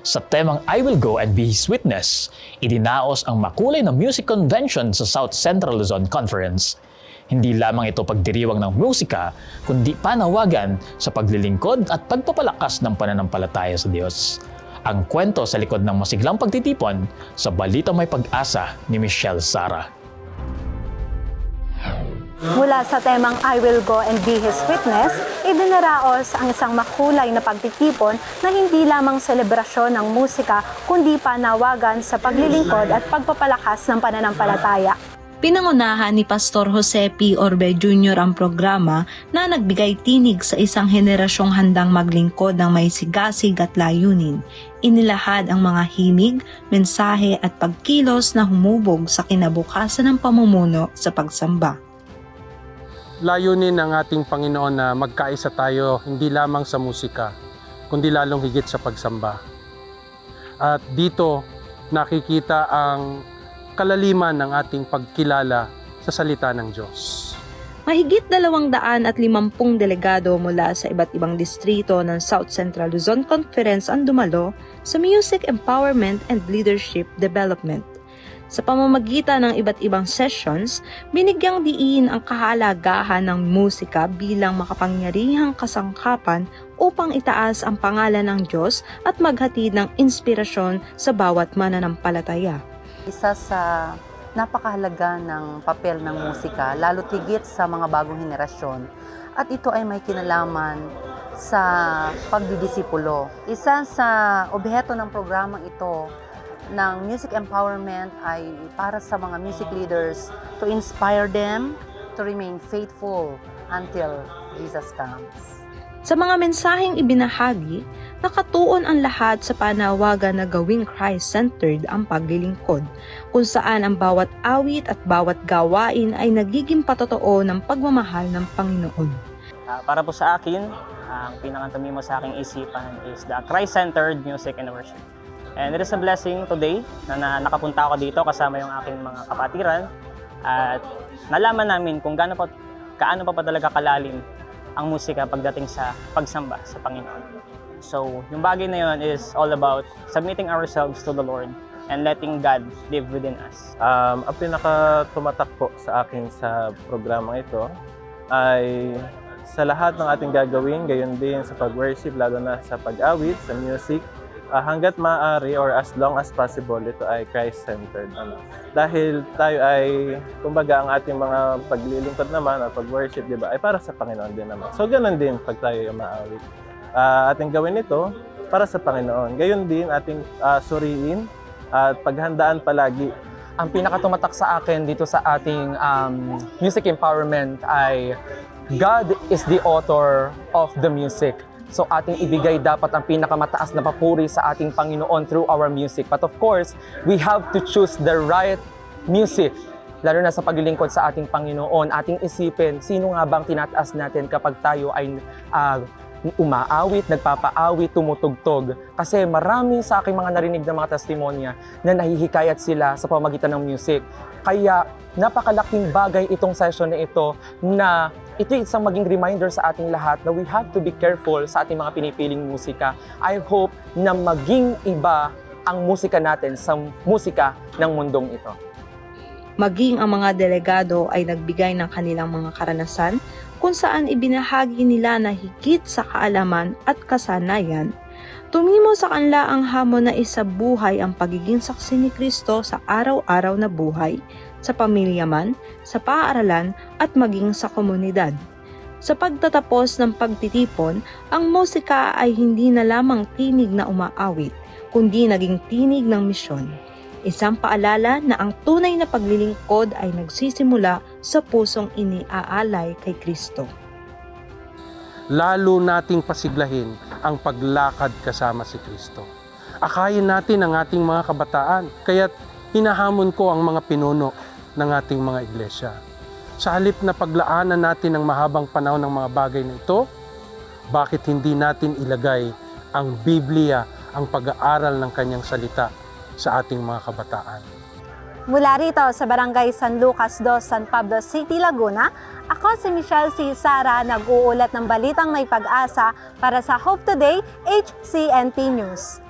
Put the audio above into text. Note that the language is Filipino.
Sa temang I Will Go and Be His Witness, idinaos ang makulay na music convention sa South Central Luzon Conference. Hindi lamang ito pagdiriwang ng musika, kundi panawagan sa paglilingkod at pagpapalakas ng pananampalataya sa Diyos. Ang kwento sa likod ng masiglang pagtitipon sa Balita May Pag-asa ni Michelle Sara. Mula sa temang I Will Go and Be His Witness, idinaraos ang isang makulay na pagtitipon na hindi lamang selebrasyon ng musika, kundi panawagan sa paglilingkod at pagpapalakas ng pananampalataya. Pinangunahan ni Pastor Jose P. Orbe Jr. ang programa na nagbigay tinig sa isang henerasyong handang maglingkod ng may sigasig at layunin. Inilahad ang mga himig, mensahe at pagkilos na humubog sa kinabukasan ng pamumuno sa pagsamba. Layunin ng ating Panginoon na magkaisa tayo hindi lamang sa musika, kundi lalong higit sa pagsamba. At dito nakikita ang kalaliman ng ating pagkilala sa salita ng Diyos. Mahigit dalawang daan at limampung delegado mula sa iba't ibang distrito ng South Central Luzon Conference ang dumalo sa Music Empowerment and Leadership Development. Sa pamamagitan ng iba't ibang sessions, binigyang diin ang kahalagahan ng musika bilang makapangyarihang kasangkapan upang itaas ang pangalan ng Diyos at maghatid ng inspirasyon sa bawat mananampalataya. Isa sa napakahalaga ng papel ng musika, lalo tigit sa mga bagong henerasyon. At ito ay may kinalaman sa pagdidisipulo. Isa sa objeto ng programang ito ng music empowerment ay para sa mga music leaders to inspire them to remain faithful until Jesus comes. Sa mga mensaheng ibinahagi, nakatuon ang lahat sa panawagan na gawing Christ-centered ang paglilingkod, kung saan ang bawat awit at bawat gawain ay nagiging patotoo ng pagmamahal ng Panginoon. Ah, para po sa akin, ang pinakatumimo sa aking isipan is the Christ-centered music and worship. And it is a blessing today na, na nakapunta ako dito kasama yung aking mga kapatiran at nalaman namin kung gaano pa, kaano pa pa talaga kalalim ang musika pagdating sa pagsamba sa Panginoon. So, yung bagay na yun is all about submitting ourselves to the Lord and letting God live within us. Um, ang pinaka tumatak po sa akin sa programang ito ay sa lahat ng ating gagawin, gayon din sa pag-worship, lalo na sa pag-awit, sa music, ah, hanggat maaari or as long as possible, ito ay Christ-centered. Ano. Dahil tayo ay, kumbaga, ang ating mga paglilingkod naman or pag-worship, di ba, ay para sa Panginoon din naman. So, ganun din pag tayo ay umaawit. Ah, ating gawin ito para sa Panginoon. Gayon din ating ah, suriin at paghandaan palagi ang pinakatumatak sa akin dito sa ating um, music empowerment ay God is the author of the music. So ating ibigay dapat ang pinakamataas na papuri sa ating Panginoon through our music. But of course, we have to choose the right music. Lalo na sa paglilingkod sa ating Panginoon, ating isipin, sino nga bang tinataas natin kapag tayo ay ah, umaawit, nagpapaawit, tumutugtog. Kasi marami sa aking mga narinig na mga testimonya na nahihikayat sila sa pamagitan ng music. Kaya napakalaking bagay itong session na ito na ito isang maging reminder sa ating lahat na we have to be careful sa ating mga pinipiling musika. I hope na maging iba ang musika natin sa musika ng mundong ito. Maging ang mga delegado ay nagbigay ng kanilang mga karanasan kung saan ibinahagi nila na higit sa kaalaman at kasanayan, tumimo sa kanila ang hamon na isabuhay ang pagiging saksi ni Kristo sa araw-araw na buhay, sa pamilya man, sa paaralan at maging sa komunidad. Sa pagtatapos ng pagtitipon, ang musika ay hindi na lamang tinig na umaawit, kundi naging tinig ng misyon. Isang paalala na ang tunay na paglilingkod ay nagsisimula sa pusong iniaalay kay Kristo. Lalo nating pasiglahin ang paglakad kasama si Kristo. Akayin natin ang ating mga kabataan, kaya't hinahamon ko ang mga pinuno ng ating mga iglesia. Sa halip na paglaanan natin ng mahabang panahon ng mga bagay na ito, bakit hindi natin ilagay ang Biblia, ang pag-aaral ng kanyang salita sa ating mga kabataan? Mula rito sa Barangay San Lucas 2, San Pablo City, Laguna, ako si Michelle C. Sara, nag-uulat ng balitang may pag-asa para sa Hope Today, HCNP News.